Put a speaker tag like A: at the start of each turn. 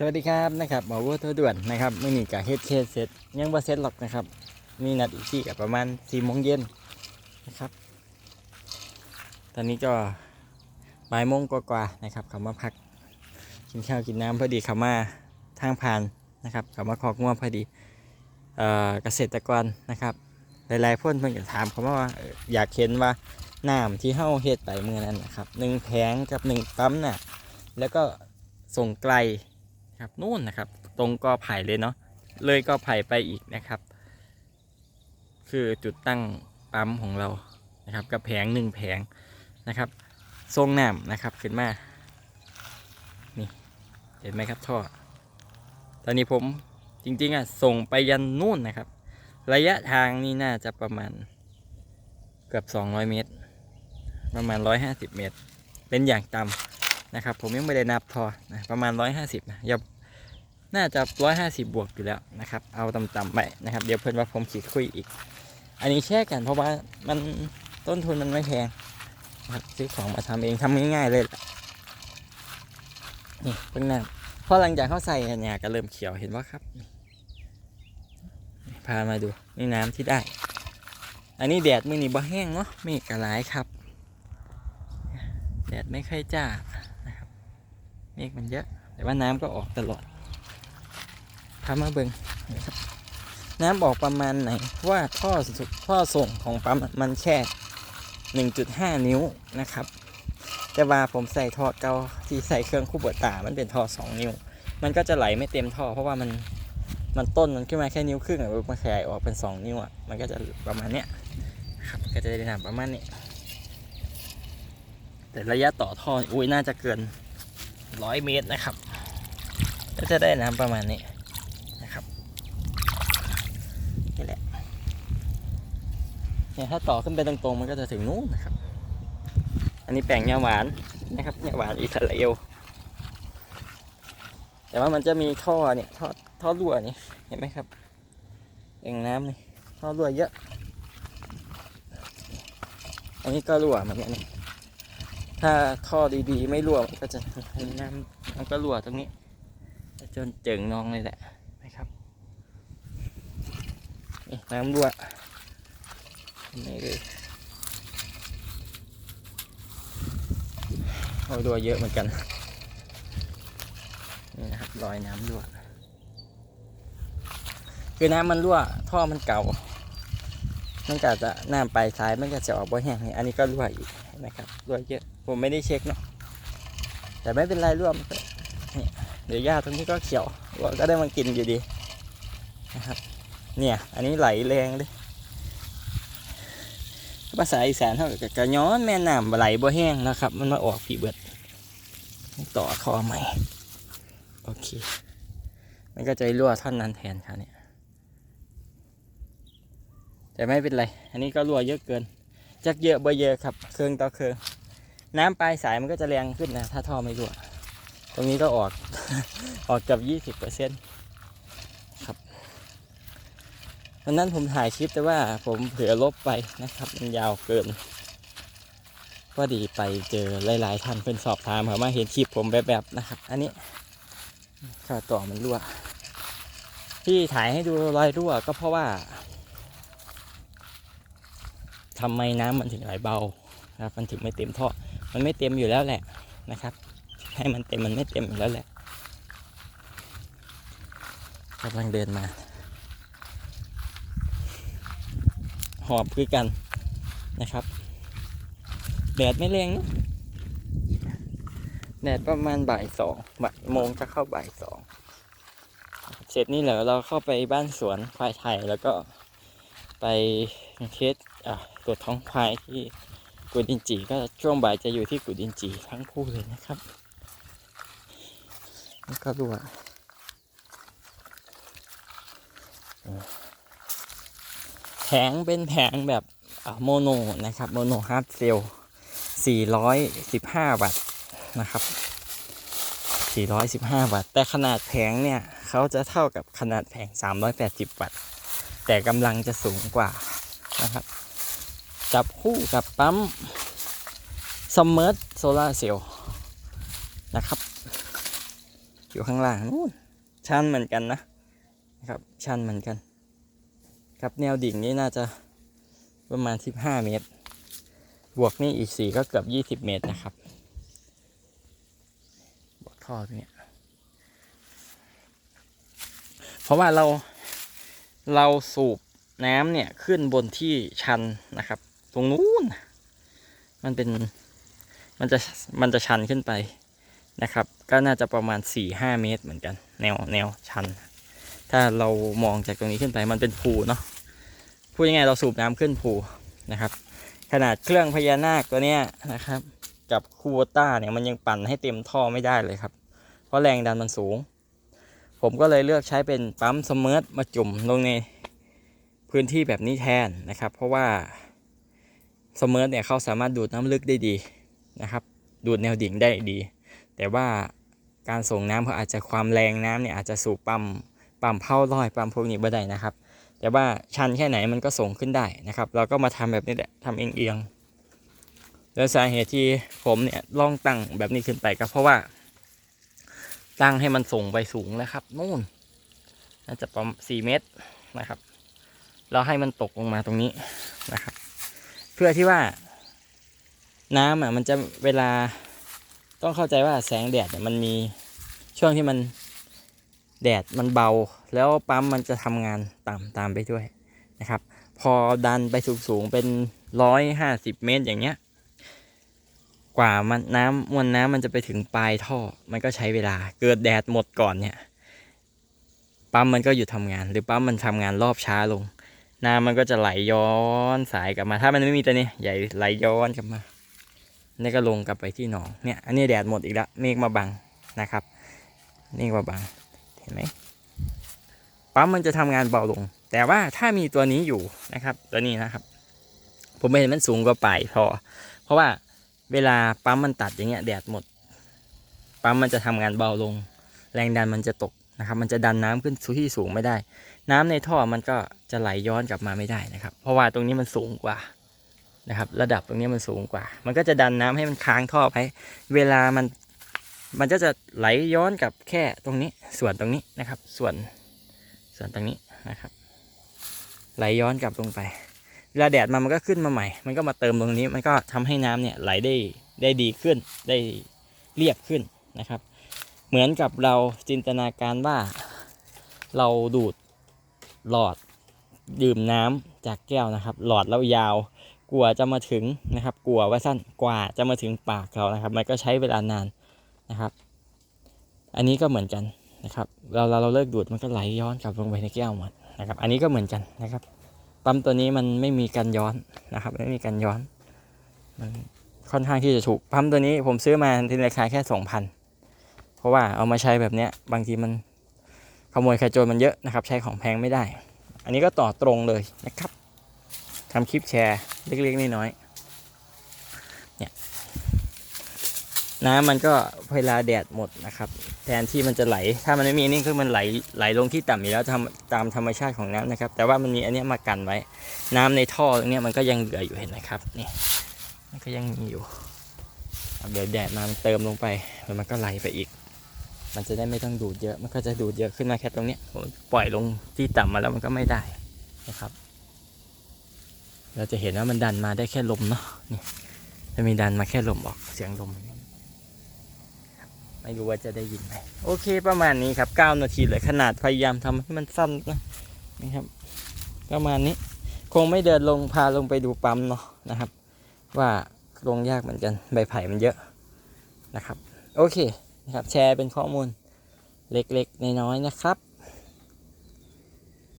A: สวัสดีครับนะครับหมอวัวตัวด่วนนะครับมื่อนี้กับเฮ็ดเคสเสร็จยังบ่เสร็จหรอกนะครับ มีนัดอีกที่กับประมาณสี่โมงเย็นนะครับ ตอนนี้ก็บ่ายโมงกว่าๆนะครับเขามาพักกินข้าวกินน้ำพอดีเขามาทางผ่านนะครับเขามาคอกง่วงพอดีเอ่อเกษตรกรนะครับหลายๆพ่นเพิ่นก็ถามเขามาว่าเอ่ออยากเห็นว่าน้ำที่เฮาเฮ็ดไปเมื่อนั้นนะครับหนึ่งแผงกับหนึ่งปั๊มน่ะแล้วก็ส่งไกล ครับนู่นนะครับ ตรงกอไผ่เลยเนาะเลยกอไผ่ไปอีกนะครับ คือจุดตั้งปั๊มของเรานะครับกับแผงหนึ่งแผงนะครับทรงน้ำนะครับขึ้นมานี่เห็นไหมครับท่อตอนนี้ผมจริงๆอะส่งไปยันนู่นนะครับ ระยะทางนี่น่าจะประมาณเกือบ200 เมตร ประมาณ 150 เมตร เป็นอย่างต่ำ นะครับ ผมยังไม่ได้นับพอนะประมาณ 150นะอย่าน่าจะ 150 บวกอยู่แล้วนะครับ เอาต่ำๆไปนะครับ เดี๋ยวเพื่อนว่าผมขีดคุยอีก อันนี้แช่กันเพราะว่ามันต้นทุนมันไม่แพงครับซื้อของมาทำเองทำง่ายๆเลยนี่เพิ่งนั่นพอหลังจากเขาใส่เนี่ยก็เริ่มเขียวเห็นว่าครับพามาดูนี่น้ำที่ได้ อันนี้แดดมือนี่บ่แห้งเนาะไม่กระไรครับ แดดไม่ค่อยจ้า เมฆมันเยอะ แต่ว่าน้ำก็ออกตลอดพามาเบิงนะครับ น้ำออกประมาณไหนว่าท่อสุดท่อส่งของปั๊มมันแค่ 1.5 นิ้วนะครับ แต่ว่าผมใส่ท่อเกาที่ใส่เครื่องคู่เบิดตา มันเป็นท่อ2 นิ้ว มันก็จะไหลไม่เต็มท่อ เพราะว่ามันมันต้นมันขึ้นมาแค่นิ้วครึ่งอะมันขยายออกเป็น 2 นิ้วอะมันก็จะประมาณเนี้ยครับก็จะได้น้ำประมาณนี้แต่ระยะต่อท่ออุ้ยน่าจะเกิน ร้อยเมตรนะครับ ก็จะได้น้ำประมาณนี้นะครับนี่แหละเนี่ยถ้าต่อขึ้นไปตรงๆมันก็จะถึงนู้นนะครับ อันนี้แปลงยาหวานนะครับยาหวานอิสราเอลแต่ว่ามันจะมีท่อเนี่ยท่อท่อรั่วนี่เห็นไหมครับแอ่งน้ำนี่ท่อรั่วเยอะ อันนี้ก็รั่วเหมือนกันนี่ ถ้าท่อดีๆ ไม่รั่วมันก็จะน้ำมันก็รั่วตรงนี้ จนเจิงนองเลยแหละนะครับนี่น้ำรั่วนี่เลยเอารั่วเยอะเหมือนกันนี่นะครับรอยน้ำรั่วคือน้ำมันรั่วท่อมันเก่า มันก็จะน้ำปลายสายมันก็จะออกบ่แห้งนี่อันนี้ก็รั่วอีกนะครับรั่วเยอะผมไม่ได้เช็คเนาะแต่ไม่เป็นไรร่วมเนี่ยเดี๋ยวหญ้าตรงนี้ก็เขียววัวก็ได้มากินอยู่ดีนะครับเนี่ยอันนี้ไหลแรงเลยภาษาอีสานเท่ากับกระย้อนแม่น้ำไหลบ่แห้งนะครับ มันมาออกผีเบิดต่อคอใหม่โอเคมันก็จะรั่วท่อนนั้นแทนครับเนี่ย แต่ไม่เป็นไร อันนี้ก็รั่วเยอะเกิน จักเยอะบ่เยอะครับ เครื่องต่อเครื่อง น้ำปลายสายมันก็จะแรงขึ้นนะ ถ้าท่อไม่รั่ว ตรงนี้ก็ออก ออกกับยี่สิบเปอร์เซ็นต์ครับวันนั้นผมถ่ายคลิปแต่ว่าผมเผื่อลบไปนะครับ มันยาวเกิน ก็ดีไปเจอหลาย ๆ ท่านเพิ่นสอบถามเขามาเห็นคลิปผมแบบๆนะครับ อันนี้ข้าต่อมันรั่ว ที่ถ่ายให้ดูรอยรั่วก็เพราะว่า ทำไมน้ำมันถึงไหลเบานะครับมันถึงไม่เต็มท่อ มันไม่เต็มอยู่แล้วแหละนะครับ ให้มันเต็มมันไม่เต็มอยู่แล้วแหละกำลังเดินมา หอบคือกันนะครับ แดดไม่แรงนะแดดประมาณบ่ายสองบ่ายโมงจะเข้าบ่ายสอง เสร็จนี่เหรอเราเข้าไปบ้านสวนควายไทยแล้วก็ ไปเทสตรวจท้องควายที่กุดินจีก็ช่วงบ่ายจะอยู่ที่กุดินจีทั้งคู่เลยนะครับแล้วก็รั่วแผงเป็นแผงแบบโมโนนะครับโมโนฮาร์ดเซล415 วัตต์นะครับ 415 วัตต์ แต่ขนาดแผงเนี่ย เขาจะเท่ากับขนาดแผง 380 วัตต์ แต่กำลังจะสูงกว่านะครับ จับคู่กับปั๊มสม m ร์โซลาเซลล์นะครับ อยู่ข้างล่างนู่นชันเหมือนกันนะนะครับชันเหมือนกัน ครับแนวดิ่งนี่น่าจะประมาณ 15 เมตร บวกนี่อีกสี่ก็เกือบ 20 เมตรนะครับ บวกท่อตรงเนี้ยเพราะว่าเรา เราสูบน้ำเนี่ยขึ้นบนที่ชันนะครับ ตรงนู้น มันเป็นมันจะมันจะชันขึ้นไปนะครับ ก็น่าจะประมาณ 4-5 เมตรเหมือนกัน แนวแนวชัน ถ้าเรามองจากตรงนี้ขึ้นไปมันเป็นภูเนาะพูดยังไงเราสูบน้ำขึ้นภูนะครับ ขนาดเครื่องพญานาคตัวเนี้ยนะครับ กับคูโบต้าเนี่ยมันยังปั่นให้เต็มท่อไม่ได้เลยครับ เพราะแรงดันมันสูง ผมก็เลยเลือกใช้เป็นปั๊มสมิร์ทมาจุ่มลงในพื้นที่แบบนี้แทนนะครับ เพราะว่าสมิร์ทเนี่ยเขาสามารถดูดน้ำลึกได้ดีนะครับ ดูดแนวดิ่งได้ดี แต่ว่าการส่งน้ำเขาอาจจะความแรงน้ำเนี่ยอาจจะสู่ปั๊มปั๊มเผาลอยปั๊มพวกนี้ไม่ได้นะครับ แต่ว่าชันแค่ไหนมันก็ส่งขึ้นได้นะครับ เราก็มาทำแบบนี้แหละทำเอียงๆแล้วสาเหตุที่ผมเนี่ยลองตั้งแบบนี้ขึ้นไปก็เพราะว่า ตั้งให้มันส่งไปสูงแล้วครับนู่นน่าจะประมาณสี่เมตรนะครับเราให้มันตกลงมาตรงนี้นะครับ เพื่อที่ว่าน้ำอะมันจะเวลาต้องเข้าใจว่าแสงแดดเนี่ยมันมีช่วงที่มันแดดมันเบา แล้วปั๊มมันจะทำงานตามตามไปด้วยนะครับ พอดันไปสูงๆเป็นร้อยห้าสิบเมตรอย่างเงี้ย กว่ามันน้ำมวลน้ำมันจะไปถึงปลายท่อ มันก็ใช้เวลา เกิดแดดหมดก่อนเนี่ย ปั๊มมันก็หยุดทำงาน หรือปั๊มมันทำงานรอบช้าลง น้ำมันก็จะไหลย้อนสายกลับมา ถ้ามันไม่มีตัวนี้ใหญ่ไหลย้อนกลับมานี่ก็ลงกลับไปที่หนองเนี่ย อันนี้แดดหมดอีกแล้วเมฆมาบังนะครับเมฆมาบังเห็นไหมปั๊มมันจะทำงานเบาลง แต่ว่าถ้ามีตัวนี้อยู่นะครับ ตัวนี้นะครับ ผมเห็นมันสูงกว่าปลายท่อเพราะว่า เวลาปั๊มมันตัดอย่างเงี้ยแดดหมด ปั๊มมันจะทำงานเบาลง แรงดันมันจะตกนะครับ มันจะดันน้ำขึ้นสู่ที่สูงไม่ได้ น้ำในท่อมันก็จะไหลย้อนกลับมาไม่ได้นะครับ เพราะว่าตรงนี้มันสูงกว่านะครับ ระดับตรงนี้มันสูงกว่า มันก็จะดันน้ำให้มันค้างท่อไปเวลามันมันก็จะไหลย้อนกับแค่ตรงนี้ส่วนตรงนี้นะครับ ส่วนส่วนตรงนี้นะครับ ไหลย้อนกลับลงไป ลาแดดมามันก็ขึ้นมาใหม่ มันก็มาเติมตรงนี้ มันก็ทำให้น้ำเนี่ยไหลได้ได้ดีขึ้น ได้เรียบขึ้นนะครับ เหมือนกับเราจินตนาการว่าเราดูดหลอดดื่มน้ำจากแก้วนะครับ หลอดแล้วยาวกว่าจะมาถึงนะครับ กลัวว่าสั้นกว่าจะมาถึงปากเรานะครับ มันก็ใช้เวลานานนะครับ อันนี้ก็เหมือนกันนะครับ เราเราเราเลิกดูดมันก็ไหลย้อนกลับลงไปในแก้วหมดนะครับ อันนี้ก็เหมือนกันนะครับ ปั๊มตัวนี้มันไม่มีการย้อนนะครับ ไม่มีการย้อน มันค่อนข้างที่จะถูกปั๊มตัวนี้ผมซื้อมาในราคาแค่สองพันเพราะว่าเอามาใช้แบบเนี้ยบางทีมันขโมยขโจรมันเยอะนะครับ ใช้ของแพงไม่ได้ อันนี้ก็ต่อตรงเลยนะครับทำคลิปแชร์เล็กๆน้อยๆเนี่ย น้ำมันก็เวลาแดดหมดนะครับ แทนที่มันจะไหล ถ้ามันไม่มีนี่คือมันไหลไหลลงที่ต่ำอยู่แล้วทำตามธรรมชาติของน้ำนะครับ แต่ว่ามันมีอันนี้มากันไว้ น้ำในท่อตรงนี้มันก็ยังเหลืออยู่เห็นไหมครับนี่มันก็ยังมีอยู่เดี๋ยวแดดมามันเติมลงไปแล้วมันก็ไหลไปอีก มันจะได้ไม่ต้องดูดเยอะ มันก็จะดูดเยอะขึ้นมาแค่ตรงนี้ปล่อยลงที่ต่ำมาแล้วมันก็ไม่ได้นะครับ เราจะเห็นว่ามันดันมาได้แค่ลมเนาะนี่จะมีดันมาแค่ลมออกเสียงลม ไม่รู้ว่าจะได้ยินไหมโอเคประมาณนี้ครับ 9 นาทีเลยขนาดพยายามทำให้มันสั้นนะนะครับ ประมาณนี้คงไม่เดินลงพาลงไปดูปั๊มเนาะนะครับ ว่าลงยากเหมือนกันใบไผ่มันเยอะนะครับ โอเคนะครับ แชร์เป็นข้อมูลเล็กๆ น้อยๆนะครับ